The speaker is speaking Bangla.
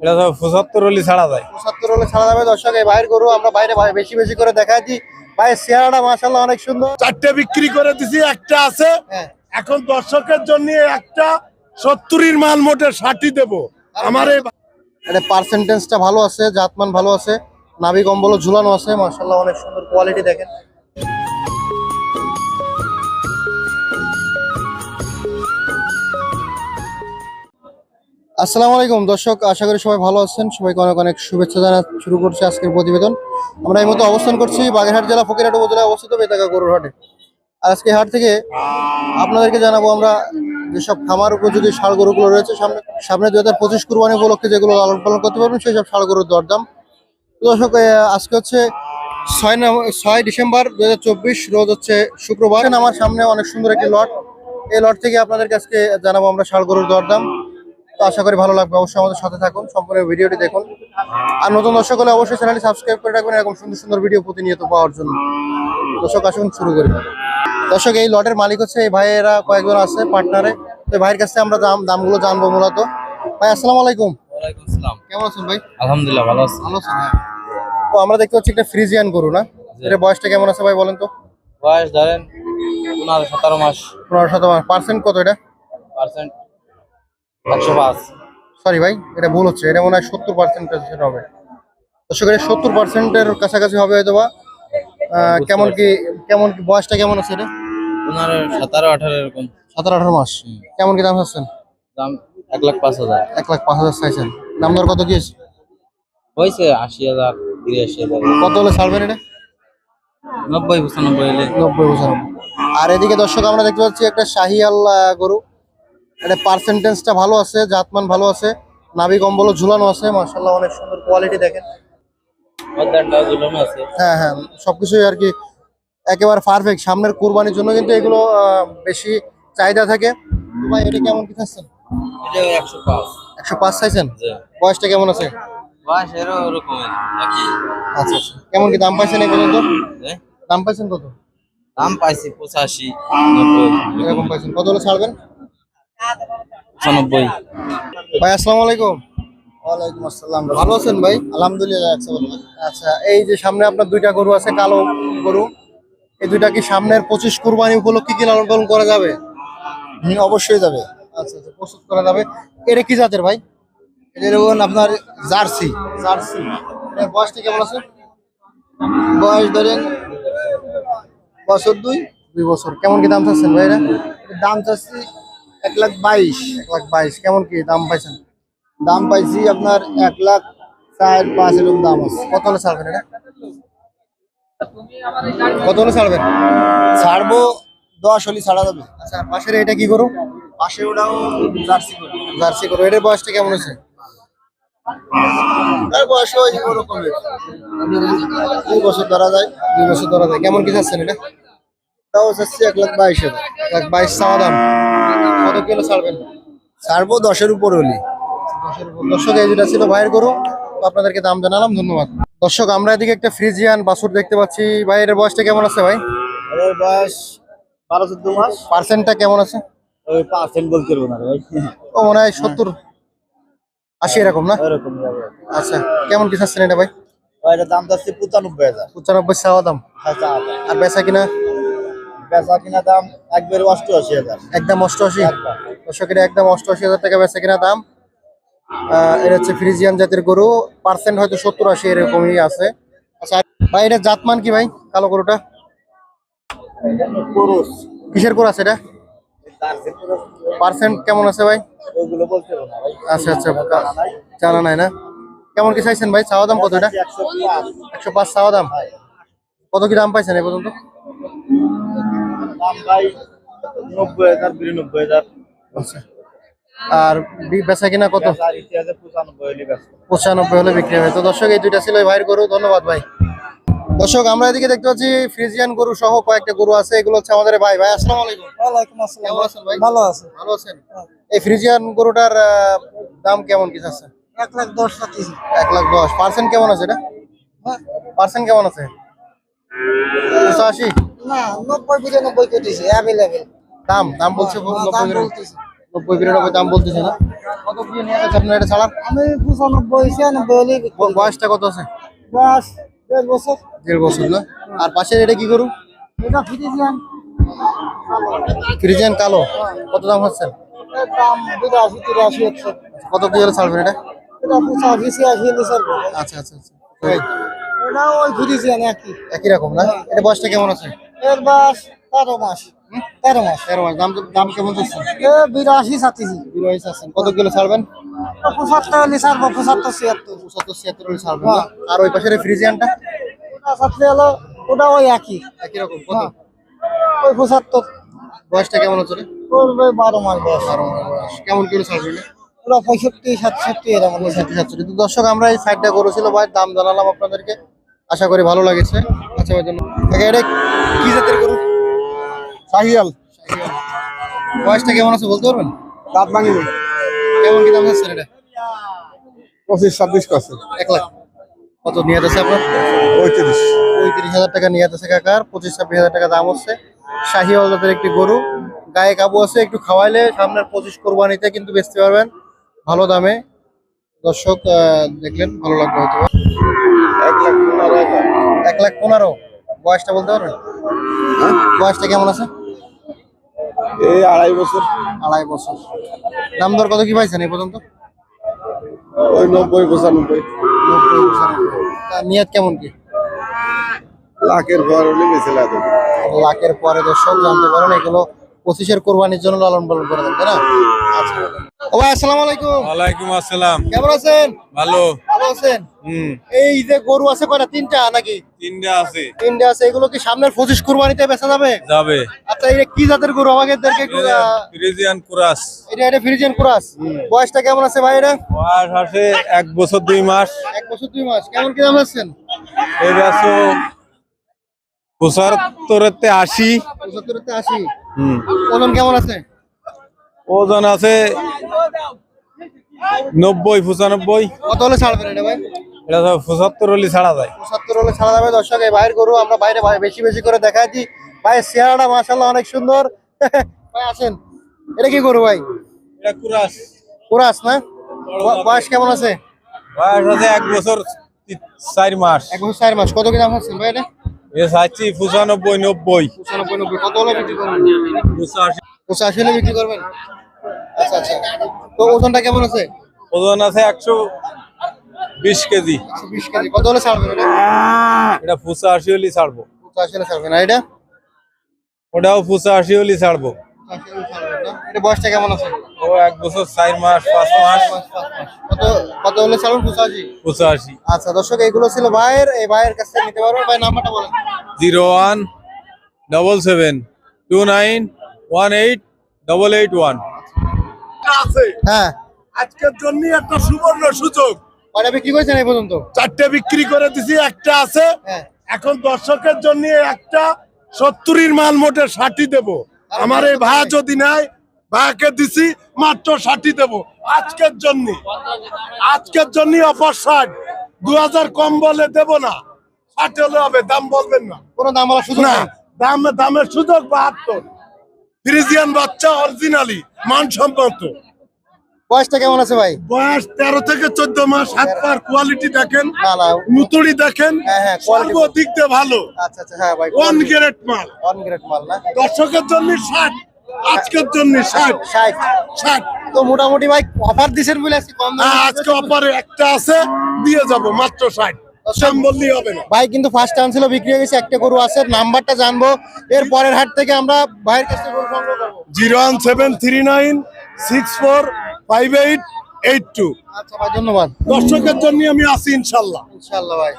এটা তো পঁচাত্তর হলি ছাড়া যায়। পঁচাত্তর হলে ছাড়া যাবে। দর্শক এই বাইরের গরু আমরা বাইরে বেশি বেশি করে দেখাই দিই। ভাই চেহারাটা মাসাল্লাহ অনেক সুন্দর। চারটে বিক্রি করে দিছি একটা আছে। হ্যাঁ। এখন দর্শকের জন্য একটা সত্তরির মাল মোটে ষাটই দেবো। আমার এই এটা পার্সেন্টেজটা ভালো আছে জাতমান ভালো আছে নাভি কম্বলও ঝুলানো আছে মাসাল্লাহ অনেক সুন্দর কোয়ালিটি দেখেন। আসসালামু আলাইকুম। দর্শক, আশা করি সবাই ভালো আছেন। সবাইকে অনেক অনেক শুভেচ্ছা জানা শুরু করছে আজকের প্রতিবেদন। আমরা এই মতো অবস্থান করছি বাগেরহাট জেলা ফকিরহাট উপজেলায় অবস্থিত বেতাকা গরুর হাটে। আজকে হাট থেকে আপনাদেরকে জানাব আমরা যেসব খামার উপযোগী ষাড় গরুগুলো রয়েছে। সামনে সামনে দু হাজার পঁচিশ কুরবানি উপলক্ষে যেগুলো লালন পালন করতে পারবেন, সেই সব ষাড় গরুর দরদাম। দর্শক আজকে হচ্ছে ছয় ছয় ডিসেম্বর দু হাজার চব্বিশ, রোজ হচ্ছে শুক্রবার। আমার সামনে অনেক সুন্দর একটি লট। এই লট থেকে আপনাদেরকে আজকে জানাব আমরা ষাড় গরুর দরদাম। তো আশা করি ভালো লাগবে। অবশ্যই আমাদের সাথে থাকুন সম্পূর্ণ ভিডিওটি দেখুন। আর নতুন দর্শক হলে অবশ্যই চ্যানেলটি সাবস্ক্রাইব করে রাখবেন এরকম সুন্দর সুন্দর ভিডিও প্রতিনিয়ত পাওয়ার জন্য। দর্শক আসুন শুরু করি। দর্শক এই লটের মালিক হচ্ছে এই ভাইয়েরা কয়েকজন আছে পার্টনারে। তো ভাইয়ের কাছে আমরা দাম দামগুলো জানব মূলত। ভাই আসসালামু আলাইকুম। কেমন আছেন ভাই? আলহামদুলিল্লাহ ভালো আছি। ভালো আছেন হ্যাঁ। তো আমরা দেখতে পাচ্ছি একটা ফ্রিজিয়ান গরু না? এর বয়সটা কেমন আছে ভাই বলেন তো? বয়স ধরেন পনেরো সতেরো মাস। পনেরো শত পার্সেন্ট কত এটা? পার্সেন্ট একশো পাঁচ। সরি ভাই এটা ভুল হচ্ছে এটা মনে হয় সত্তর পার্সেন্ট হবে। দর্শক এটা সত্তর পার্সেন্টের কাছাকাছি হবে হয়তো বা কেমন কি কেমন কি বয়সটা কেমন আছে এটা? পনেরো সতেরো আঠারো এরকম। সতেরো আঠারো মাস। কেমন কি দাম চাচ্ছেন? দাম এক লাখ পাঁচ হাজার। এক লাখ পাঁচ হাজার চাইছেন। দাম দর কত কি? হয়েছে? আশি হাজার হাজার। কত হলে ছাড়বেন এটা? নব্বই পঁচানব্বই হলে। নব্বই আর এদিকে দর্শক আমরা দেখতে পাচ্ছি একটা শাহিয়াল গরু। এটা পার্সেন্টেজটা ভালো আছে জাতমান ভালো আছে নাভি কম্বলও ঝুলানো আছে মার্শাল্লাহ অনেক সুন্দর কোয়ালিটি দেখেন। হ্যাঁ হ্যাঁ সবকিছুই আর কি একেবারে পারফেক্ট সামনের কুরবানির জন্য কিন্তু এগুলো বেশি চাহিদা থাকে। ভাই এটা কেমন কি এটা একশো পাঁচ। চাইছেন? বয়সটা কেমন আছে? আচ্ছা আচ্ছা। কেমন কি দাম পাইছেন এই পর্যন্ত? দাম পাইছেন কত? দাম পাইছি পঁচাশি এরকম পাইছেন। কত হলে ছাড়বেন? পঁচানব্বই ভাই আসসালামু আলাইকুম। ওয়ালাইকুম আসসালাম। ভালো আছেন ভাই? আলহামদুলিল্লাহ ভালো আচ্ছা এই যে সামনে আপনার দুইটা গরু আছে কালো গরু। এই দুইটা কি সামনের পঁচিশ কুরবানি উপলক্ষে কি লালন পালন করা যাবে? হুম, অবশ্যই যাবে। আচ্ছা আচ্ছা প্রস্তুত করা যাবে। এটা কি জাতের ভাই? যেরকম আপনার জার্সি। জার্সি। এর বয়সটা কেমন আছে? বয়স ধরেন বছর দুই। দুই বছর। কেমন কি দাম চাচ্ছেন ভাই এটা দাম চাচ্ছি এক লাখ বাইশ, এক লাখ বাইশ। কেমন কি দাম পাইছেন? দাম পাইছি আপনার এক লাখ চার পাঁচ এরকম দাম আছে। কত হলে ছাড়বেন এটা? কত হলে ছাড়বেন? ছাড়বো দশ হলি ছাড়া যাবে। আচ্ছা পাশের এটা কি করো পাশে ওটাও জার্সি করে জার্সি গরু। এটার বয়সটা কেমন আছে বয়স ওই দুই বছর ধরা যায়, দুই বছর ধরা যায়। কেমন কি চাচ্ছেন এটা? তাও চাচ্ছি এক লাখ বাইশ হাজার এক লাখ বাইশ চাওয়া দাম। কত ছাড়বেন ছাড়বো দশের উপর হলি। দশের উপর। দর্শক এই যেটা ছিল ভাইয়ের গরু আপনাদেরকে দাম জানালাম ধন্যবাদ। দর্শক আমরা এদিকে একটা ফ্রিজিয়ান বাছুর দেখতে পাচ্ছি। ভাই এর বয়সটা কেমন আছে ভাই? ওর বয়স বারো চোদ্দ মাস। পার্সেন্টটা কেমন আছে? ওই পার্সেন্ট বলতে পারব না ভাই। ও মনে হয় সত্তর আশি এরকম না? আচ্ছা কেমন কি চাচ্ছেন এটা ভাই? ওইটার দাম যাচ্ছে পঁচানব্বই হাজার। পঁচানব্বই চাওয়া দাম। আচ্ছা আর বেচা কিনা? বেচা কিনা দাম একবারে অষ্টআশি হাজার। একদম অষ্টআশি? দর্শক এটা একদম অষ্টআশি হাজার টাকা বেচা কিনা দাম। এটা হচ্ছে ফ্রিজিয়ান জাতের গরু। পার্সেন্ট হয়তো সত্তর আশি এরকমই আছে। আচ্ছা আর ভাই এটা জাতমান কি ভাই? কালো গরুটা? কিসের গরু আছে এটা? পার্সেন্ট কেমন আছে ভাই? আচ্ছা আচ্ছা জানা নাই না। কেমন কি চাইছেন ভাই? চাওয়া দাম কত এটা? একশো পাঁচ। একশো পাঁচ চাওয়া দাম? কত কি দাম পাইছেন এই পর্যন্ত? দাম ভাই নব্বই হাজার বিরানব্বই হাজার। আচ্ছা। আর বি- বেচা কিনা কত? পঁচানব্বই হলি বিক্রি হবে তো দর্শক এই দুইটা ছিল ভাইয়ের গরু। ধন্যবাদ ভাই। দর্শক আমরা এদিকে দেখতে পাচ্ছি ফ্রিজিয়ান গরু সহ কয়েকটা গরু আছে। এগুলো হচ্ছে আমাদের ভাই। ভাই আসসালামু আলাইকুম। ওয়ালাইকুম কেমন আছেন ভাই? ভালো আছে। ভালো আছেন? এই ফ্রিজিয়ান গরুটার আহ, দাম কেমন কি আছে এক লাখ দশ এক লাখ দশ। পার্সেন্ট কেমন আছে এটা? পার্সেন্ট কেমন আছে? না নব্বই বিরানব্বই কেটেছে অ্যাভেলেবেল দাম দাম বলছে নব্বই বিরানব্বই। দাম বলতেছে না? কত দিয়ে নিয়ে গেছে আপনার এটা ছাড়া? আমি পঁচানব্বই ছিয়ানব্বই বয়সটা কত আছে? দেড় বছর। দেড় বছর না? আর পাশের এটা কি করু এটা ফ্রিজিয়ান। কালো। কত দাম হচ্ছে? দাম তিরাশি হচ্ছে। কত কি হলে ছাড়বেন এটা? এটা পঁচাশি ছিয়াশি হলে স্যার আচ্ছা আচ্ছা আচ্ছা। ওই, এটা ওই ফিরেছিলাম একই। একই রকম না? এটা বয়সটা কেমন আছে? এর বাস তেরো মাস। তেরো মাস। তেরো মাস। দাম দাম কেমন চাচ্ছেন? এ বিরাশি ছাত্রী বিরোহী চাচ্ছেন। কত কিলো ছাড়বেন? পঁচাত্তর হলে ছাড়বো পঁচাত্তর ছিয়াত্তর। পঁচাত্তর ছিয়াত্তর হলে ছাড়বেন আর ওই পাশের ফ্রিজিয়ানটা? ওটা ছাত্রী হলো ওটা ওই একই। একই রকম কত? ওই পঁচাত্তর। বয়সটা কেমন হচ্ছে করবে বারো মাস বয়স। বারো মাস বয়স। কেমন কিলো ছাড়বেন ওরা পঁয়ষট্টি সাতষট্টি এরকম। পঁয়ষট্টি সাতষট্টি। দর্শক আমরা এই সাইডটা করেছিল ভাই দাম জানালাম আপনাদেরকে। আশা করি ভালো লাগেছে। আচ্ছা এটা কি জাতের গরু? শাহিয়াল। বয়সটা কেমন আছে বলতে পারবেন? দাঁত ভাঙিনি। কেমন কি দাম আছে এটা? পঁচিশ ছাব্বিশ করছে এক লাখ। কত নিয়ে আছে আপনার? পঁয়ত্রিশ। পঁয়ত্রিশ হাজার টাকা নিয়ে আছে কাকার। পঁচিশ ছাব্বিশ হাজার টাকা দাম হচ্ছে। শাহিওয়াল জাতের একটি গরু। গায়ে কাবু আছে একটু খাওয়াইলে সামনের পঁচিশ কোরবানিতে কিন্তু বেচতে পারবেন। ভালো দামে। দর্শক দেখলেন ভালো লাগবে হয়তো এক লাখ পনেরো হাজার এক লাখ পনেরো। বয়সটা বলতে পারবেন? বয়সটা কেমন আছে? এই আড়াই বছর। আড়াই বছর। দাম দর কত কি পাইছেন এই পর্যন্ত? ওই নব্বই পঁচানব্বই। নব্বই পঁচানব্বই। তা কেমন কি? লাখের পর হলে বেঁচে লাখের পরে দর্শক জানতে পারেন এগুলো পঁচিশের কোরবানির জন্য লালন পালন করে দেন তাই না? আচ্ছা। ও ভাই আসসালামু আলাইকুম। ওয়ালাইকুম আসসালাম। কেমন আছেন? ভালো। ভালো আছেন? হুম। এই যে গরু আছে কয়টা? তিনটা নাকি? তিনটা আছে। তিনটা আছে। এগুলো কি সামনের পঁচিশ কোরবানিতে বেচা যাবে? যাবে। আচ্ছা এটা কি জাতের গরু? আমাকে আহ, ফ্রিজিয়ান কুরাস। এটা এটা ফ্রিজিয়ান ক্রস? বয়সটা কেমন আছে ভাই এটা? বয়স আছে এক বছর দুই মাস। এক বছর দুই মাস। কেমন কি দাম আছেন? এর আছে পঁচাত্তরেতে আশি। পঁচাত্তরতে আশি। হুম। ওজন কেমন আছে? ওজন আছে নব্বই পঁচানব্বই। কত হলে ছাড়বেন এটা ভাই? এটা সব পঁচাত্তর হলে ছাড়া যায় পঁচাত্তর হলে ছাড়া যাবে দর্শক এই ভাইয়ের গরু আমরা বাইরে বেশি বেশি করে দিই। ভাইয়ের চেহারাটা মাসাল্লাহ অনেক সুন্দর। ভাই আসেন। এটা কি গরু ভাই? এটা কুরাস। কুরাস না? বয়স কেমন আছে? বয়স আছে এক বছর তি- চার মাস। এক বছর চার মাস। কত কি দাম হচ্ছেন ভাই এটা? চাচ্ছি পঁচানব্বই নব্বই। পঁচানব্বই নব্বই। কত হলে বিক্রি করবেন? পঁচাশি হলে বিক্রি করবেন? আচ্ছা আচ্ছা। তো ওজনটা কেমন আছে? ওজন আছে একশো বিশ কেজি। বিশ কেজি। কত হলে ছাড়বেন এটা? পঁচাশি হলে ছাড়বো। পঁচাশি হলে ছাড়বেন আর এটা? ওটাও হলে ছাড়বো? এটা বয়সটা কেমন আছে? ও এক বছর চার মাস পাঁচ মাস। কত কত হলে ছাড়বেন পঁচাশি পঁচাশি আচ্ছা দর্শক ছিল ভাইয়ের এই ভাইয়ের কাছ নিতে পারবেন ভাই নাম্বারটা বলেন। Zero one double seven two nine one eight double eight one. আছে। হ্যাঁ। আজকের জন্য একটা সুবর্ণ সুযোগ। কয়টা বিক্রি করেছেন এই পর্যন্ত? চারটে বিক্রি করে দিছি একটা আছে। হ্যাঁ। এখন দর্শকের জন্য একটা সত্তরির মাল মোটে ষাটি দেব। আমার এই ভাই যদি নাই ভাইকে দিছি মাত্র ষাটি দেব। আজকের জন্য আজকের জন্য অফার ষাট। দু হাজার কম বলে দেব না। ষাট হলে হবে দাম বলবেন না। কোনো দাম বলার সুযোগ না দাম দামের সুযোগ বাহাত্তর। ফ্রিজিয়ান বাচ্চা অরিজিনালি মানসম্মত বয়সটা কেমন আছে ভাই? বয়স তেরো থেকে চোদ্দ মাস হাত পার কোয়ালিটি দেখেন নুতুড়ি দেখেন হ্যাঁ, হ্যাঁ, quality- সর্বদিক দিয়ে ভালো। আচ্ছা আচ্ছা হ্যাঁ ভাই ওয়ান গ্রেড মাল। অন গ্রেড মাল না? দর্শকের জন্য ষাট আজকের জন্য ষাট। ষাট। ষাট। তো মোটামুটি ভাই অফার দিছেন বলে আজকে দামে হ্যাঁ, একটা আছে দিয়ে যাব মাত্র ষাট। সাম বললেই হবে না। ভাই কিন্তু ফার্স্ট টাইম ছিল বিক্রি হয়ে গেছে একটা গরু আছে নাম্বারটা জানব। এর পরের হাট থেকে আমরা ভাইয়ের কাছ থেকে গরু সংগ্রহ করব। Zero one seven three nine six four five eight eight two. আচ্ছা ভাই ধন্যবাদ। দর্শকের জন্য আমি আছি ইনশাল্লাহ। ইনশাল্লাহ ভাই।